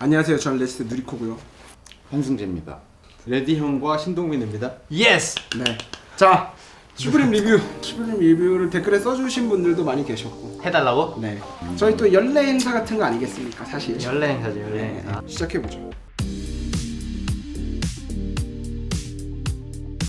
안녕하세요. 저는 레스트 누리코고요. 홍승재입니다. 레디 형과 신동민입니다. 예스. 네. 자, 슈프림 리뷰. 슈프림 리뷰를 댓글에 써주신 분들도 많이 계셨고. 해달라고? 네. 저희 또 연례 행사 같은 거 아니겠습니까, 사실. 연례 행사지 연례 네. 행사. 시작해 보죠.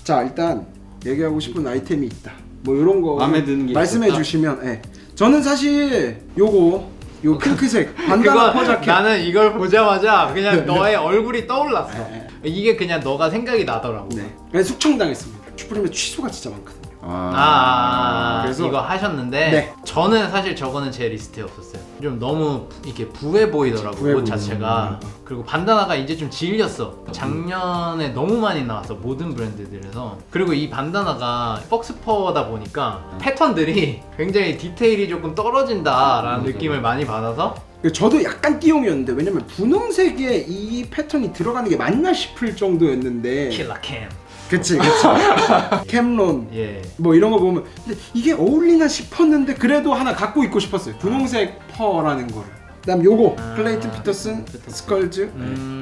자, 일단 얘기하고 싶은 아이템이 있다. 뭐 이런 거 마음에 드는 게 말씀해 있었다? 주시면, 예. 저는 사실 요거 요 핑크색 반다나 퍼자켓. 나는 이걸 보자마자 그냥 너의 얼굴이 떠올랐어. 네. 이게 그냥 너가 생각이 나더라고. 네. 그냥 숙청당했습니다. 슈프림에 취소가 진짜 많거든요. 아, 아, 아, 그래서- 이거 하셨는데 네. 저는 사실 저거는 제 리스트에 없었어요. 좀 너무 부- 이렇게 부해 보이더라고 부해 옷. 자체가. 음. 그리고 반다나가 이제 좀 질렸어. 작년에 너무 많이 나왔어 모든 브랜드들에서. 그리고 이 반다나가 벅스퍼다 보니까 패턴들이 굉장히 디테일이 조금 떨어진다라는 맞아, 느낌을 많이 받아서 그 저도 약간 띄용이었는데 왜냐면 분홍색에 이 패턴이 들어가는 게 맞나 싶을 정도였는데 킬라캠. 그치 그치 캠론 예. 뭐 이런 거 보면 근데 이게 어울리나 싶었는데 그래도 하나 갖고 있고 싶었어요 분홍색 퍼라는 거를 그다음 요거 아, 클레이튼 피터슨 피터슨. 스컬즈 음.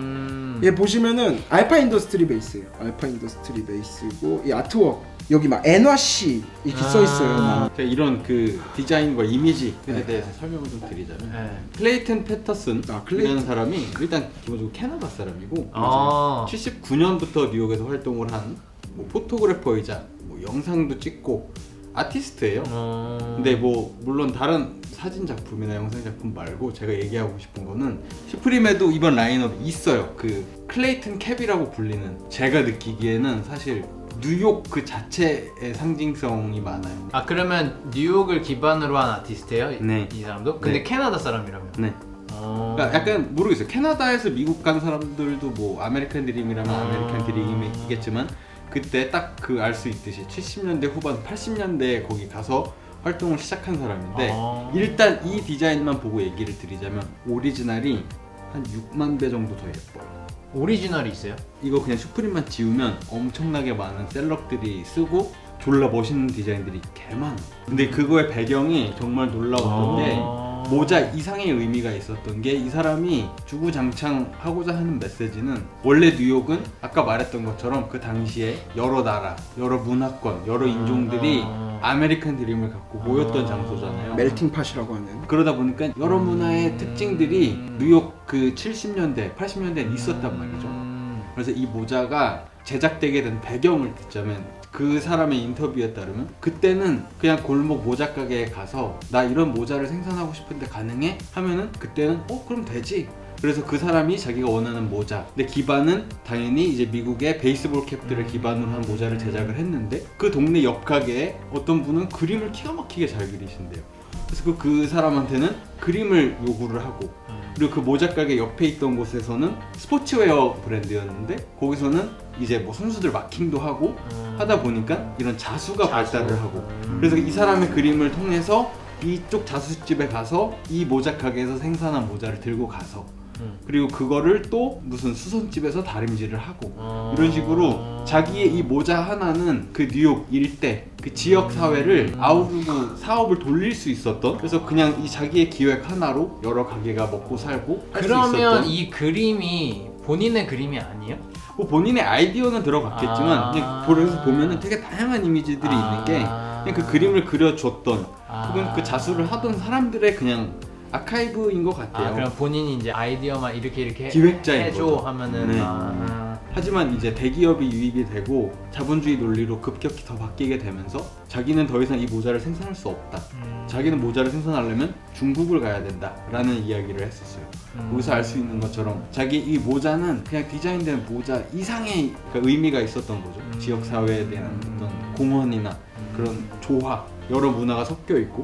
얘 보시면은 알파 인더스트리 베이스예요 알파 인더스트리 베이스고 이 아트워크 여기 막 NYC 이렇게 아. 써 있어요 막. 제가 이런 그 디자인과 이미지에 네. 대해서 설명을 좀 드리자면 예. 클레이튼 패터슨 아, 클레이튼. 이라는 사람이 일단 기본적으로 캐나다 사람이고 아. 79년부터 뉴욕에서 활동을 한뭐 포토그래퍼이자 뭐 영상도 찍고 아티스트예요. 어. 근데 뭐 물론 다른 사진 작품이나 영상 작품 말고 제가 얘기하고 싶은 거는 슈프림에도 이번 라인업이 있어요. 그 클레이튼 캡이라고 불리는 제가 느끼기에는 사실 뉴욕 그 자체의 상징성이 많아요. 아 그러면 뉴욕을 기반으로 한 아티스트예요? 이- 네. 이 사람도? 근데 네. 캐나다 사람이라며. 네. 어. 그러니까 약간 모르겠어요. 캐나다에서 미국 간 사람들도 뭐 아메리칸 드림이라면 아. 아메리칸 드림이겠지만 그때 딱 그 알 수 있듯이 70년대 후반, 80년대에 거기 가서 활동을 시작한 사람인데 아. 일단 이 디자인만 보고 얘기를 드리자면 오리지널이 한 6만 배 정도 더 예뻐요. 오리지널이 있어요? 이거 그냥 슈프림만 지우면 엄청나게 많은 셀럽들이 쓰고 졸라 멋있는 디자인들이 개 많아. 근데 그거의 배경이 정말 놀라웠던 게 아. 모자 이상의 의미가 있었던 게 이 사람이 주구장창 하고자 하는 메시지는 원래 뉴욕은 아까 말했던 것처럼 그 당시에 여러 나라, 여러 문화권, 여러 인종들이 아. 아메리칸 드림을 갖고 모였던 아. 장소잖아요. 멜팅 팟이라고 하는 그러다 보니까 여러 문화의 음. 특징들이 뉴욕 그 70년대, 80년대에 있었단 말이죠. 음. 그래서 이 모자가 제작되게 된 배경을 듣자면 그 사람의 인터뷰에 따르면 그때는 그냥 골목 모자 가게에 가서 나 이런 모자를 생산하고 싶은데 가능해? 하면은 그때는 어 그럼 되지. 그래서 그 사람이 자기가 원하는 모자. 근데 기반은 당연히 이제 미국의 베이스볼 캡들을 기반으로 한 모자를 제작을 했는데 그 동네 옆 가게에 어떤 분은 그림을 기가 막히게 잘 그리신대요 그래서 그, 그 사람한테는 그림을 요구를 하고 그리고 그 모자 가게 옆에 있던 곳에서는 스포츠웨어 브랜드였는데 거기서는 이제 뭐 선수들 마킹도 하고 음. 하다 보니까 이런 자수가 자수. 발달을 하고 음. 그래서 이 사람의 그림을 통해서 이쪽 자수집에 가서 이 모자 가게에서 생산한 모자를 들고 가서 음. 그리고 그거를 또 무슨 수선집에서 다림질을 하고 어. 이런 식으로 자기의 이 모자 하나는 그 뉴욕 일대 그 지역 사회를 음. 아우르고 사업을 돌릴 수 있었던 그래서 그냥 이 자기의 기획 하나로 여러 가게가 먹고 살고 할 수 그러면 있었던 이 그림이 본인의 그림이 아니에요? 뭐 본인의 아이디어는 들어갔겠지만 아. 그냥 그래서 보면은 되게 다양한 이미지들이 있는 게 아. 그냥 그 그림을 그려줬던 아. 혹은 그 자수를 하던 사람들의 그냥 아카이브인 것 같아요. 아 그럼 본인이 이제 아이디어만 이렇게 이렇게 해- 기획자인 해줘 거죠. 하면은 네. 아. 하지만 이제 대기업이 유입이 되고 자본주의 논리로 급격히 더 바뀌게 되면서 자기는 더 이상 이 모자를 생산할 수 없다. 음. 자기는 모자를 생산하려면 중국을 가야 된다라는 이야기를 했었어요. 음. 거기서 알 수 있는 것처럼 자기 이 모자는 그냥 디자인된 모자 이상의 그 의미가 있었던 거죠. 음. 지역 사회에 대한 어떤 공헌이나 그런 조화 여러 문화가 섞여 있고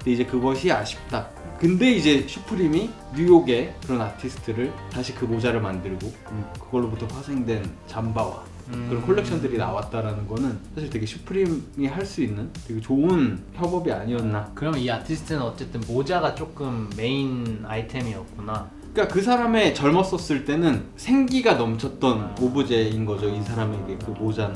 근데 이제 그것이 아쉽다. 근데 이제 슈프림이 뉴욕의 그런 아티스트를 다시 그 모자를 만들고 그걸로부터 파생된 잠바와 음. 그런 콜렉션들이 나왔다라는 거는 사실 되게 슈프림이 할 수 있는 되게 좋은 협업이 아니었나 그럼 이 아티스트는 어쨌든 모자가 조금 메인 아이템이었구나. 그러니까 그 사람의 젊었었을 때는 생기가 넘쳤던 오브제인 거죠. 이 사람에게 그 모자는.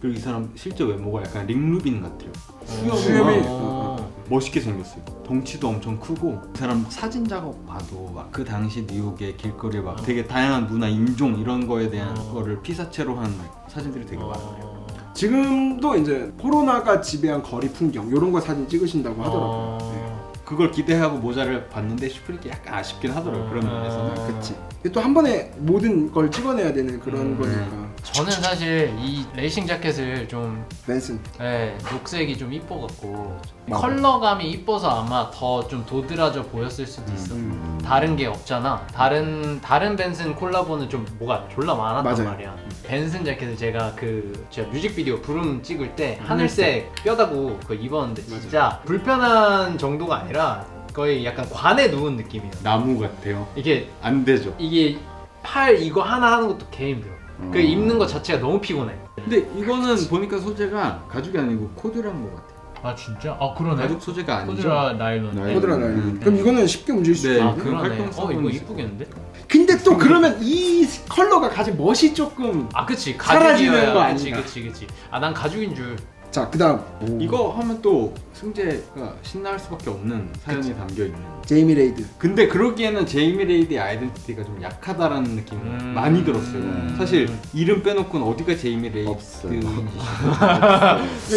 그리고 이 사람 실제 외모가 약간 링루빈 같아요. 수염이 수염이- 어. 멋있게 생겼어요. 덩치도 엄청 크고 그 사람 사진 작업 봐도 막 그 당시 뉴욕의 길거리에 막 되게 다양한 문화, 인종 이런 거에 대한 어. 거를 피사체로 한 사진들이 되게 많아요. 어... 지금도 이제 코로나가 지배한 거리 풍경 이런 거 사진 찍으신다고 하더라고요. 어... 그걸 기대하고 모자를 봤는데 슈프림이 약간 아쉽긴 하더라고요. 그런 어. 면에서는. 그치. 또 한 번에 모든 걸 찍어내야 되는 그런 음. 거니까. 저는 사실 이 레이싱 자켓을 좀 벤슨. 네, 녹색이 좀 이뻐 갖고 맞아. 컬러감이 이뻐서 아마 더 좀 도드라져 보였을 수도 있어. 음. 다른 게 없잖아. 다른 다른 벤슨 콜라보는 좀 뭐가 졸라 많았단 맞아요. 말이야. 벤슨 자켓을 제가 그 제가 뮤직비디오 부름 찍을 때 하늘색 뼈다구 그거 입었는데 진짜 불편한 정도가 아니라 거의 약간 관에 누운 느낌이에요. 나무 같아요. 이게 안 되죠. 이게 팔 이거 하나 하는 것도 개 힘들어. 그 입는 것 자체가 너무 피곤해. 근데 이거는 보니까 소재가 가죽이 아니고 코드란 것 같아요. 아 진짜? 아 그러네. 가죽 소재가 아니죠. 코드라 나일론. 나일론. 코드라 나이. 음. 그럼 이거는 쉽게 움직일 수 네. 있겠네. 아 그러네. 활동성은 어 이거 있을 이쁘겠는데? 근데 또 그러면 이 컬러가 가진 멋이 조금. 아 그치 사라지는 가죽이어야 거 그치 아닌가. 그치 그치. 아난 가죽인 줄. 자 그다음 이거 하면 또 승재가 신나할 수밖에 없는 사연이 담겨 있는. 제이미 레이드. 근데 그러기에는 제이미 레이드의 아이덴티티가 좀 약하다라는 느낌이 음. 많이 들었어요. 음. 사실 이름 빼놓고는 어디가 제이미. 레이드인지 이거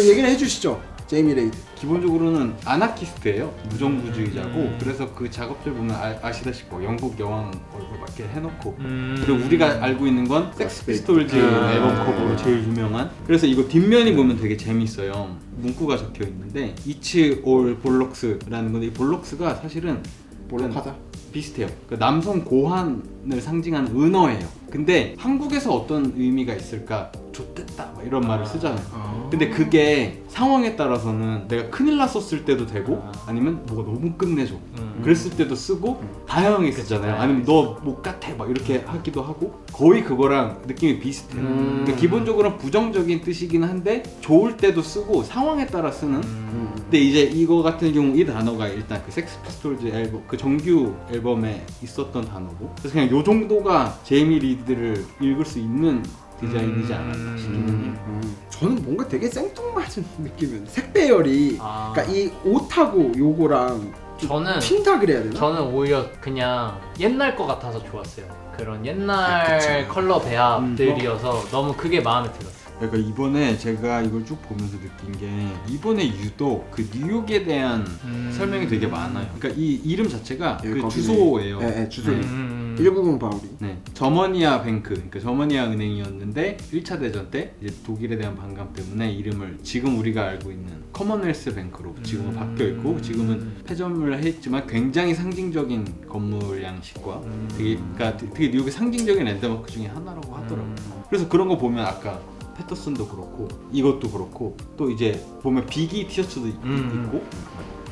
얘기를 해주시죠. 제이미 레이드. 기본적으로는 아나키스트예요. 무정부주의자고 음. 그래서 그 작업들 보면 아, 시다시피 영국 여왕 얼굴 막 이렇게 해놓고 음. 그리고 우리가 알고 있는 건 섹스피스톨즈 아. 앨범 커버로 제일 유명한 그래서 이거 뒷면이 보면 되게 재밌어요 문구가 적혀 있는데 It's all 볼록스라는 건데 이 볼록스가 사실은 볼록하다. 비슷해요 그 남성 고환을 상징하는 은어예요 근데 한국에서 어떤 의미가 있을까 좋댔다 막 이런 말을 쓰잖아요 아. 근데 그게 상황에 따라서는 내가 큰일 났었을 때도 되고 아. 아니면 뭐가 너무 끝내줘 음. 그랬을 때도 쓰고 다양하게 쓰잖아요 다양하게 아니면 너 못 같아 막 이렇게 하기도 하고 거의 그거랑 느낌이 비슷해요 음. 그러니까 기본적으로 부정적인 뜻이긴 한데 좋을 때도 쓰고 상황에 따라 쓰는 음. 근데 이제 이거 같은 경우 이 단어가 일단 그 섹스 피스톨즈 앨범 그 정규 앨범에 있었던 단어고 그래서 그냥 요 정도가 제이미 리드를 읽을 수 있는 디자인이지 않았나 싶기는 해요 음. 저는 뭔가 되게 생뚱맞은 느낌이었는데 색 배열이 아. 그러니까 이 옷하고 요거랑 좀 저는 튄다 그래야 되나? 저는 오히려 그냥 옛날 거 같아서 좋았어요. 그런 옛날 그쵸. 컬러 배합들이어서 너무 그게 마음에 들었어요. 그러니까 이번에 제가 이걸 쭉 보면서 느낀 게 이번에 유독 그 뉴욕에 대한 음. 설명이 되게 많아요. 그러니까 이 이름 자체가 예, 그 거기네. 주소예요. 예, 예, 주소. 네. 음. 190 바울이. 네. 저머니아 뱅크, 그러니까 저머니아 은행이었는데 1차 대전 때 이제 독일에 대한 반감 때문에 이름을 지금 우리가 알고 있는 커먼웰스 뱅크로 지금은 음. 바뀌어 있고 지금은 폐점을 했지만 굉장히 상징적인 건물 양식과 음. 되게 그러니까 되게 뉴욕의 상징적인 랜드마크 중에 하나라고 하더라고요. 음. 그래서 그런 거 보면 아까 패터슨도 그렇고 이것도 그렇고 또 이제 보면 비기 티셔츠도 있- 음. 있고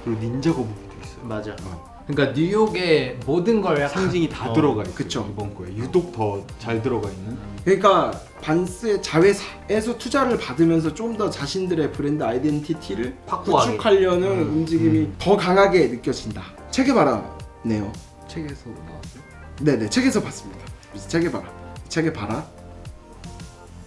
그리고 닌자 거북이도 있어요. 맞아. 그러니까 뉴욕의 모든 걸 약간 상징이 다 어, 들어가 있어요. 그쵸. 이번 거에 유독 더 잘 들어가 있는. 그러니까 반스의 자회사에서 투자를 받으면서 좀 더 자신들의 브랜드 아이덴티티를 확고하게. 구축하려는 음. 움직임이 더 강하게 느껴진다. 체계바라네요. 책에서 나왔어요. 네네 책에서 봤습니다. 그래서 체계바라. 체계바라.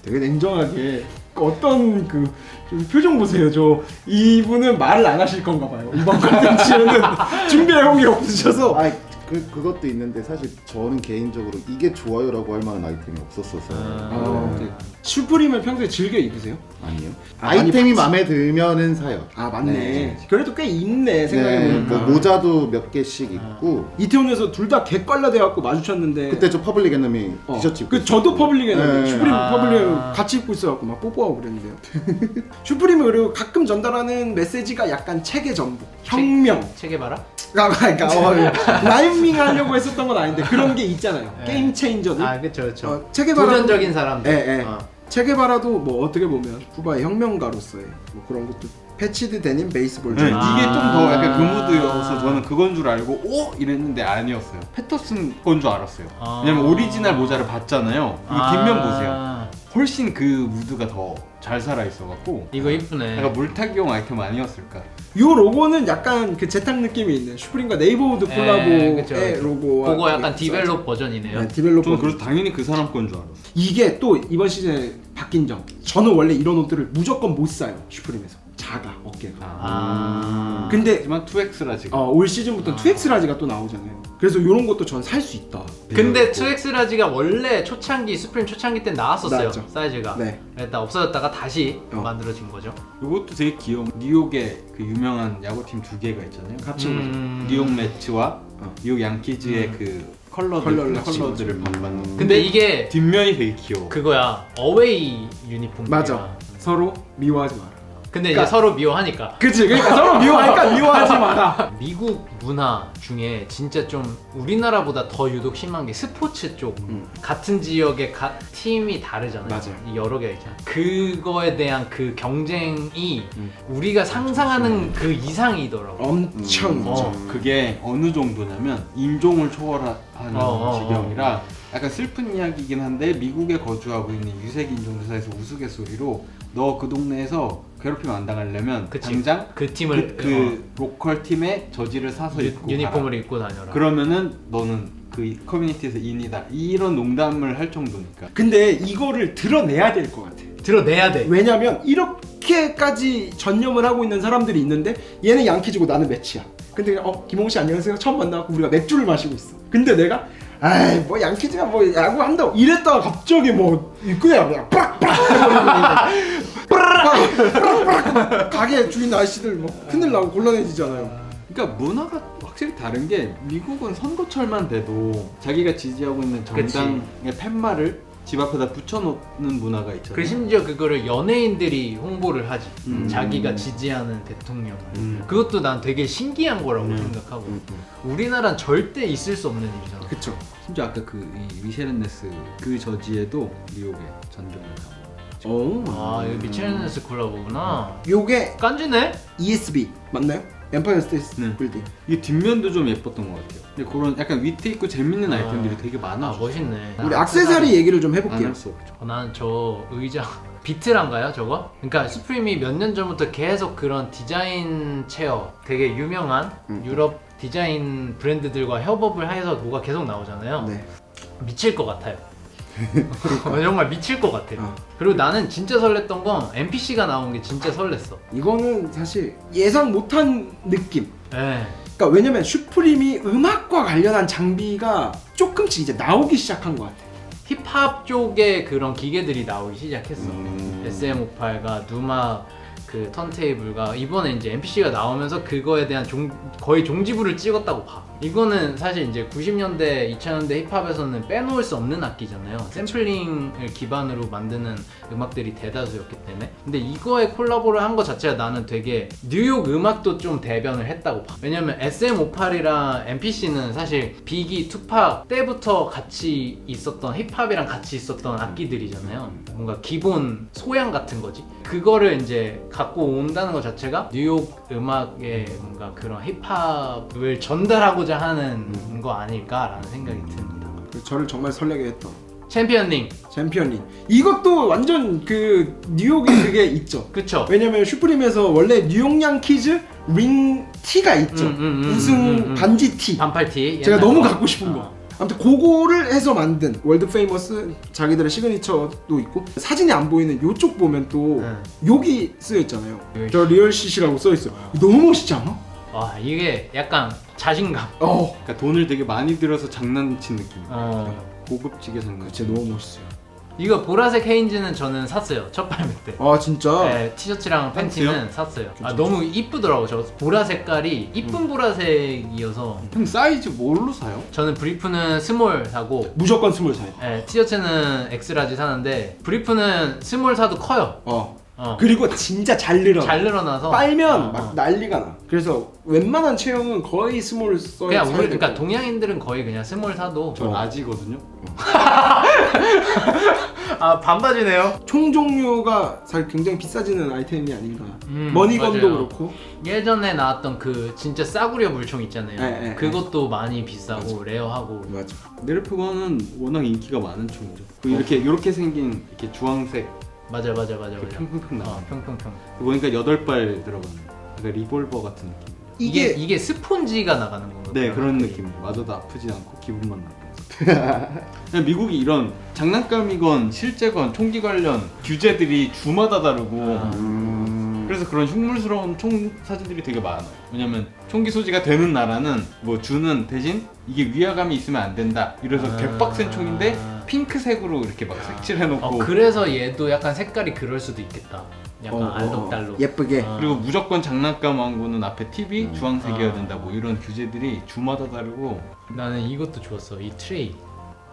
되게 냉정하게 그 어떤 그, 좀 표정 보세요. 저 이분은 말을 안 하실 건가 봐요. 이번 컨텐츠는 준비해온 게 없으셔서 아, 그 그것도 있는데 사실 저는 개인적으로 이게 좋아요라고 할 만한 아이템이 없었어서 어. 네. 슈프림을 평소에 즐겨 입으세요? 아니요. 아, 많이 아이템이 봤지. 마음에 들면은 사요. 아 맞네. 네. 그래도 꽤 있네 생각해보니까. 뭐 모자도 몇 개씩 있고 이태원에서 둘 다 개빨라 돼갖고 마주쳤는데 그때 저 퍼블릭 에너미 어, 티셔츠 입고 그 저도 퍼블릭에 네. 슈프림 아. 퍼블릭 같이 입고 있어갖고 막 뽀뽀하고 그랬는데요. 슈프림이 그리고 가끔 전달하는 메시지가 약간 체계 전복, 혁명. 책에 봐라. 아, 그러니까 어, 라이밍 하려고 했었던 건 아닌데 그런 게 있잖아요. 네. 게임 체인저들. 아 그렇죠 그렇죠. 어, 체계바라 도전적인 사람들. 예, 예. 어. 체계바라도 뭐 어떻게 보면 쿠바의 혁명가로서의 뭐 그런 것도 패치드 데님 베이스볼 네, 줄. 아. 이게 좀 더 약간 그 무드여서 저는 그건 줄 알고 오 이랬는데 아니었어요. 패터슨 건 줄 알았어요. 아. 왜냐면 오리지널 모자를 봤잖아요. 이 아. 뒷면 보세요. 훨씬 그 무드가 더 잘 살아 있어갖고 이거 이쁘네. 약간 물타기용 아이템 아니었을까? 요 로고는 약간 그 재탕 느낌이 있는 슈프림과 네이버우드 예, 콜라보의 그쵸. 로고와 그거 약간 디벨롭 버전이네요. 네, 디벨로퍼. 저는 그래서 당연히 그 사람 건 줄 알았어요. 이게 또 이번 시즌에 바뀐 점. 저는 원래 이런 옷들을 무조건 못 사요. 슈프림에서. 작아 어깨가. 아. 근데 하지만 2X라 지금. 어, 올 시즌부터 아. 2X 라지가 또 나오잖아요. 그래서 이런 것도 전 살 수 있다. 근데 2X 라지가 원래 초창기 스프림 초창기 때 나왔었어요 나왔죠. 사이즈가 네. 일단 없어졌다가 다시 어. 만들어진 거죠 이것도 되게 귀여운 뉴욕의 그 유명한 야구팀 두 개가 있잖아요. 합친 거죠. 음. 뉴욕 매츠와 어. 뉴욕 양키즈의 음. 그 컬러들, 컬러를 합친 컬러들을. 반반. 근데 이게 뒷면이 되게 귀여워. 그거야 어웨이 유니폼 맞아. 서로 미워하지 마라. 근데 그러니까- 이제 서로 미워하니까 그치 그러니까 서로 미워하니까 미워하지 마라. 미국 문화 중에 진짜 좀 우리나라보다 더 유독 심한 게 스포츠 쪽 음. 같은 지역의 가, 팀이 다르잖아요. 맞아요. 이 여러 개가 있잖아요. 그거에 대한 그 경쟁이 음. 우리가 상상하는 그 이상이더라고. 엄청 음. 있죠. 어. 그게 어느 정도냐면 인종을 초월하는 어, 어, 지경이라 약간 슬픈 이야기이긴 한데 미국에 거주하고 있는 유색 인종들 사이에서 우스갯소리로 너 그 동네에서 괴롭히면 안 당하려면 그치. 당장 그 그, 팀을 그 로컬 팀의 저지를 사서 어, 유, 입고 유니폼을 가라. 입고 다녀라. 그러면은 너는 그 커뮤니티에서 인이다 이런 농담을 할 정도니까 근데 이거를 드러내야 될 것 같아. 들어내야 돼. 왜냐면 이렇게까지 전념을 하고 있는 사람들이 있는데 얘는 양키즈고 나는 매치야. 근데 어 김홍 씨 안녕하세요 처음 만나고 우리가 맥주를 마시고 있어. 근데 내가 아이 뭐 양키즈가 뭐 야구 한다고 이랬다가 갑자기 뭐 그냥 그냥 빡빡 해버리고 가게 주인 아저씨들 뭐 큰일 나고 곤란해지잖아요. 그러니까 문화가 확실히 다른 게 미국은 선거철만 돼도 자기가 지지하고 있는. 정당의 팻말을 집 앞에다 붙여놓는 문화가 있잖아요. 그 심지어 그거를 연예인들이 홍보를 하지. 음. 자기가 지지하는 대통령을. 음. 그것도 난 되게 신기한 거라고 음. 생각하고. 음, 우리나라는 절대 있을 수 없는 일이잖아. 그쵸. 심지어 아까 그이 미셸네스 그 저지에도 뉴욕에 전경을 하고 어. 아, 이거 미첼네스 콜라보구나. 요게 깐지네? ESB 맞나요? 엠파이어 스테이트 네. 빌딩. 이게 뒷면도 좀 예뻤던 것 같아요. 근데 그런 약간 위트 있고 재밌는 아. 아 이템들이 되게 많아. 아, 멋있네. 우리 악세사리 얘기를 좀 해볼게요. 안할 수 없죠. 어, 나는 저 의자 비트란가요 저거? 그러니까 스프림이 몇 년 전부터 계속 그런 디자인 체어 되게 유명한 음. 유럽 디자인 브랜드들과 협업을 해서 뭐가 계속 나오잖아요 네. 미칠 것 같아요 어, 정말 미칠 것 같아요 어. 그리고 나는 진짜 설렜던 건 NPC가 나온 게 진짜 설렜어 이거는 사실 예상 못한 느낌. 예. 그러니까 왜냐면 슈프림이 음악과 관련한 장비가 조금씩 이제 나오기 시작한 것 같아. 힙합 쪽에 그런 기계들이 나오기 시작했어 음. SM58과 누마 그 턴테이블과 이번에 이제 NPC가 나오면서 그거에 대한 종, 거의 종지부를 찍었다고 봐. 이거는 사실 이제 90년대, 2000년대 힙합에서는 빼놓을 수 없는 악기잖아요. 샘플링을 기반으로 만드는 음악들이 대다수였기 때문에. 근데 이거에 콜라보를 한 것 자체가 나는 되게 뉴욕 음악도 좀 대변을 했다고 봐. 왜냐면 SM58이랑 NPC는 사실 비기, 투팍 때부터 같이 있었던 힙합이랑 같이 있었던 악기들이잖아요. 뭔가 기본 소양 같은 거지. 그거를 이제 갖고 온다는 것 자체가 뉴욕 음악의 뭔가 그런 힙합을 전달하고자 하는 거 아닐까라는 생각이 듭니다. 그래서 저를 정말 설레게 했던 챔피언링, 챔피언링. 이것도 완전 그 뉴욕의 그게 있죠. 그쵸? 왜냐면 슈프림에서 원래 뉴욕 양키즈 링 티가 있죠. 음, 음, 음, 우승 음, 음. 반지 티. 반팔티. 제가 옛날 너무 거. 갖고 싶은 거. 어. 아무튼 그거를 해서 만든 월드 페이머스 자기들의 시그니처도 있고 사진이 안 보이는 요쪽 보면 또 네. 욕이 쓰여 있잖아요. 여기. 저 리얼 시시라고 써 있어. 요 너무 멋있지 않아? 와 이게 약간 자신감. 어, 그러니까 돈을 되게 많이 들여서 장난친 느낌. 어. 고급지게 장난친. 진짜 너무 멋있어요. 이거 보라색 헤인즈는 저는 샀어요 첫 발매 때. 아 진짜. 네, 티셔츠랑 팬티는 샀어요. 아 너무 이쁘더라고 저 보라 색깔이 이쁜 보라색이어서 형 사이즈 뭘로 사요? 저는 브리프는 스몰 사고 무조건 스물 살. 네, 티셔츠는 엑스라지 사는데 브리프는 스몰 사도 커요. 어. 어. 그리고 진짜 잘 늘어. 잘 늘어나서 빨면 어, 막 어. 난리가 나. 그래서 웬만한 체형은 거의 스몰 써. 그냥 우리 그러니까 동양인들은 거의 그냥 스몰 사도 저 어. 라지거든요. 아 반바지네요. 총 종류가 사실 굉장히 비싸지는 아이템이 아닌가. 음, 머니건도 맞아요. 그렇고. 예전에 나왔던 그 진짜 싸구려 물총 있잖아요. 네, 네, 그것도 많이 비싸고 레어하고. 맞아. 네르프건은 워낙 인기가 많은 총이죠. 그 이렇게 이렇게 생긴 이렇게 주황색 맞아 맞아 맞아 이렇게 맞아. 평평평 나와. 어, 평평평. 보니까 여덟 발 들어가는. 그러니까 리볼버 같은 느낌. 이게 이게 이게 스폰지가 나가는 거거든요. 네 그런 느낌. 맞아도 아프지 않고 기분만 나쁘면서. 그냥 미국이 이런 장난감이건 실제건 총기 관련 규제들이 주마다 다르고 아. 음. 그래서 그런 흉물스러운 총 사진들이 되게 많아요. 왜냐면 총기 소지가 되는 나라는 뭐 주는 대신 이게 위화감이 있으면 안 된다. 이래서 아. 개빡센 총인데 핑크색으로 이렇게 막 색칠해놓고 어, 그래서 얘도 약간 색깔이 그럴 수도 있겠다. 약간 어, 어, 어. 알록달록. 예쁘게. 어. 그리고 무조건 장난감 왕구는 앞에 TV 음. 주황색이어야 아. 된다. 뭐 이런 규제들이 주마다 다르고 나는 이것도 좋았어. 이 트레이.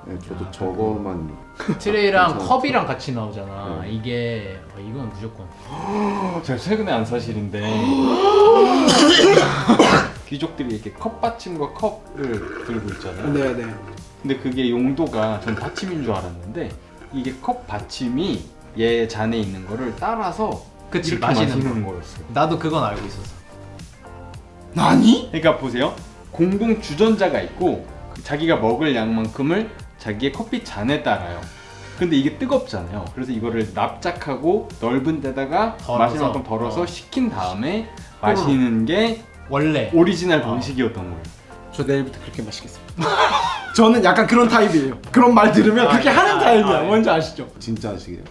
네, 저도 저거만 트레이랑 괜찮았어. 컵이랑 같이 나오잖아. 네. 이게 어, 이건 무조건. 제가 최근에 안 사실인데 귀족들이 이렇게 컵 받침과 컵을 들고 있잖아요. 네네. 근데 그게 용도가 전 받침인 줄 알았는데 이게 컵 받침이 얘 잔에 있는 거를 따라서 그치, 이렇게 마시는 마시는 거였어요. 나도 그건 알고 있었어. 나니? 그러니까 보세요. 공동 주전자가 있고 그 자기가 먹을 양만큼을 자기의 커피 잔에 따라요. 근데 이게 뜨겁잖아요. 그래서 이거를 납작하고 넓은 데다가 덜어서. 마실 만큼 덜어서 어. 식힌 다음에 마시는 게 원래. 오리지널 어. 방식이었던 거예요. 저 내일부터 그렇게 마시겠습니다. 저는 약간 그런 타입이에요. 그런 말 들으면 아, 그렇게 아, 하는 아, 타입이야. 아, 뭔지 아시죠? 진짜 하시게요.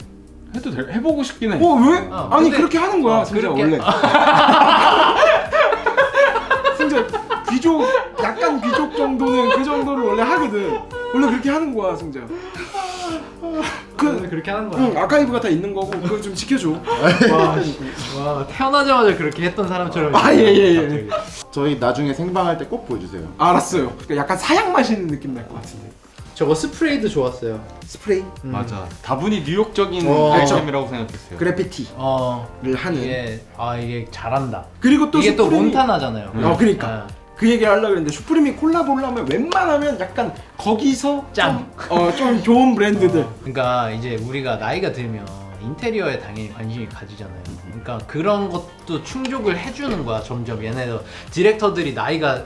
해도 돼, 해보고 싶긴 해. 어 왜? 어, 아니 근데- 그렇게 하는 거야 어, 승재 그렇게- 원래. 승재 귀족 약간 귀족 정도는 그 정도를 원래 하거든. 원래 그렇게 하는 거야 승재. 그 그렇게 하는 거야. 응, 아카이브가 다 있는 거고 그거 좀 지켜줘. 와, 씨. 와, 태어나자마자 그렇게 했던 사람처럼. 아, 예, 예, 예. 갑자기. 저희 나중에 생방할 때 꼭 보여주세요. 알았어요. 그러니까 약간 사양 마시는 느낌 날 것 같은데. 저거 스프레이도 좋았어요. 스프레이, 음. 맞아. 다분히 뉴욕적인 어. 아이템이라고 생각했어요. 그래피티를 어. 하는. 이게 아 이게 잘한다. 그리고 또 이게 또 슈프림이- 몬타나잖아요. 어 그러니까. 어. 그 얘기 하려고 했는데 슈프림이 콜라보를 하면 웬만하면 약간 거기서 짱. 어좀 좋은 브랜드들 그러니까 이제 우리가 나이가 들면 인테리어에 당연히 관심이 가지잖아요. 그러니까 그런 것도 충족을 해주는 거야 점점 얘네들 디렉터들이 나이가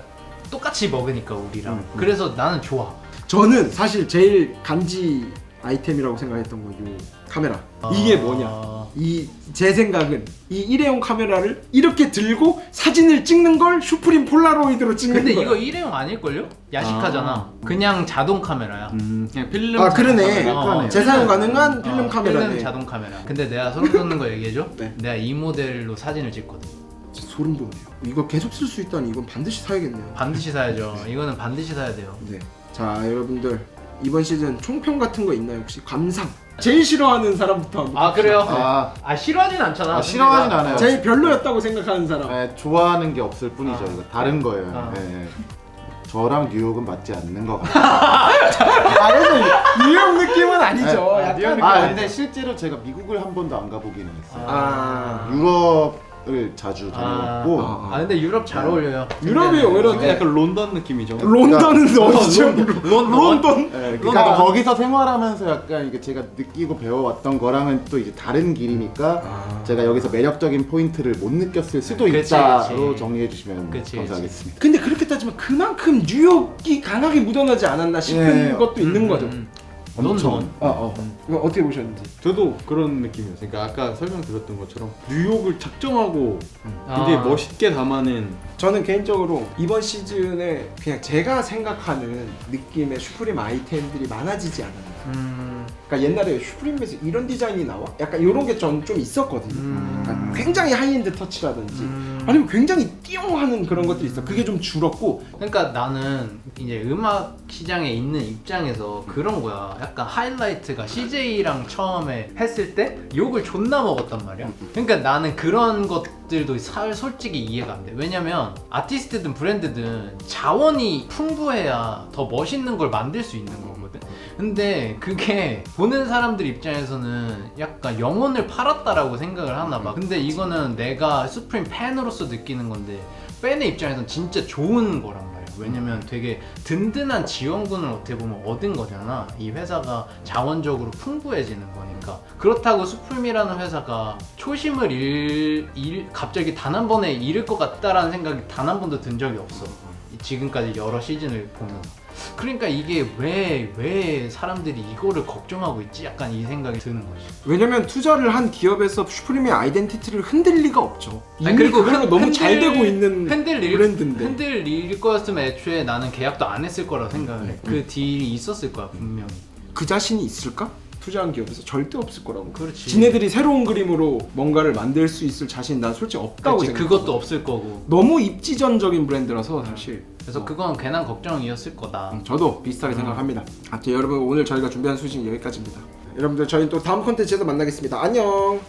똑같이 먹으니까 우리랑. 음, 음. 그래서 나는 좋아. 저는 사실 제일 간지 아이템이라고 생각했던 거요 카메라 이게 아. 뭐냐 이 제 생각은 이 일회용 카메라를 이렇게 들고 사진을 찍는 걸 슈프림 폴라로이드로 찍는 근데 거야 이거 일회용 아닐걸요? 야식하잖아. 아. 그냥 자동 카메라야. 음, 그냥 필름 아, 그러네. 카메라. 어, 재사용 필름. 가능한 필름 어, 카메라네. 필름 자동 카메라. 근데 내가 소름 돋는 거 얘기해줘? 네. 내가 이 모델로 사진을 찍거든. 진짜 소름 돋네요 이거 계속 쓸 수 있다니 이건 반드시 사야겠네요 반드시 사야죠. 이거는 반드시 사야 돼요. 네. 자 여러분들 이번 시즌 총평 같은 거 있나요 혹시 감상 제일 싫어하는 사람부터 한번 아 그래요? 아, 아 싫어하진 않잖아. 아, 싫어하진 않아요. 제일 별로였다고 생각하는 사람 네, 좋아하는 게 없을 뿐이죠. 아. 이거 다른 거예요. 아. 네. 저랑 뉴욕은 맞지 않는 것 같아요. 아 그래서 유형 느낌은 아니죠 아, 약간 뉴욕 아 느낌 근데 실제로 제가 미국을 한 번도 안 가보기는 했어요. 아. 유럽 을 자주 다녀왔고 아. 아 근데 유럽 잘 어울려요. 유럽이 오히려 약간, 약간 론던 느낌이죠. 론던은 어디죠? 론- 론던? 네, 그러니까 거기서 생활하면서 약간 이게 제가 느끼고 배워왔던 거랑은 또 이제 다른 길이니까 아. 제가 여기서 매력적인 포인트를 못 느꼈을 수도 그치, 있다로 그치. 정리해 주시면 그치, 감사하겠습니다. 근데 그렇게 따지면 그만큼 뉴욕이 강하게 묻어나지 않았나 싶은 예. 것도 있는 거죠. 음, 엄청. 론던. 어, 어. 이거 어떻게 보셨는지. 저도 그런 느낌이었어요. 그러니까 아까 설명드렸던 것처럼 뉴욕을 작정하고 굉장히 아. 멋있게 담아낸 저는 개인적으로 이번 시즌에 그냥 제가 생각하는 느낌의 슈프림 아이템들이 많아지지 않았나. 음, 그러니까 옛날에 슈프림에서 이런 디자인이 나와? 약간 이런 게 전 좀 있었거든요. 음. 그러니까 굉장히 하이엔드 터치라든지 음. 아니면 굉장히 띠용하는 그런 것들이 있어. 그게 좀 줄었고 그러니까 나는 이제 음악 시장에 있는 입장에서 그런 거야. 약간 하이라이트가 CJ랑 처음에 했을 때 욕을 존나 먹었단 말이야. 그러니까 나는 그런 것 들도 살 솔직히 이해가 안 돼. 왜냐면 아티스트든 브랜드든 자원이 풍부해야 더 멋있는 걸 만들 수 있는 거거든. 근데 그게 보는 사람들 입장에서는 약간 영혼을 팔았다라고 생각을 하나 봐. 근데 이거는 내가 수프림 팬으로서 느끼는 건데 팬의 입장에서는 진짜 좋은 거란. 왜냐면 되게 든든한 지원군을 어떻게 보면 얻은 거잖아. 이 회사가 자원적으로 풍부해지는 거니까. 그렇다고 수프림이라는 회사가 초심을 잃, 잃 갑자기 단 한 번에 잃을 것 같다라는 생각이 단 한 번도 든 적이 없어. 이- 지금까지 여러 시즌을 보면서. 그러니까 이게 왜, 왜 사람들이 이거를 걱정하고 있지? 약간 이 생각이 드는 거지. 왜냐면 투자를 한 기업에서 슈프림의 아이덴티티를 흔들 리가 없죠. 이미 아니, 그리고 그걸로 흔- 너무 흔들- 잘 되고 있는 흔들릴 브랜드인데. 흔들릴 거였으면 애초에 나는 계약도 안 했을 거라고 생각을 해. 그 딜이 있었을 거야 분명히. 그 자신이 있을까? 투자한 기업에서 절대 없을 거라고. 그렇지. 지네들이 새로운 그림으로 뭔가를 만들 수 있을 자신 난 솔직히 없다고 그렇지. 생각해. 그것도 없을 거고. 너무 입지전적인 브랜드라서 사실 그래서 그건 괜한 걱정이었을 거다. 음, 저도 비슷하게 생각합니다. 하여튼 여러분 오늘 저희가 준비한 소식 여기까지입니다. 여러분들 저희 또 다음 컨텐츠에서 만나겠습니다. 안녕.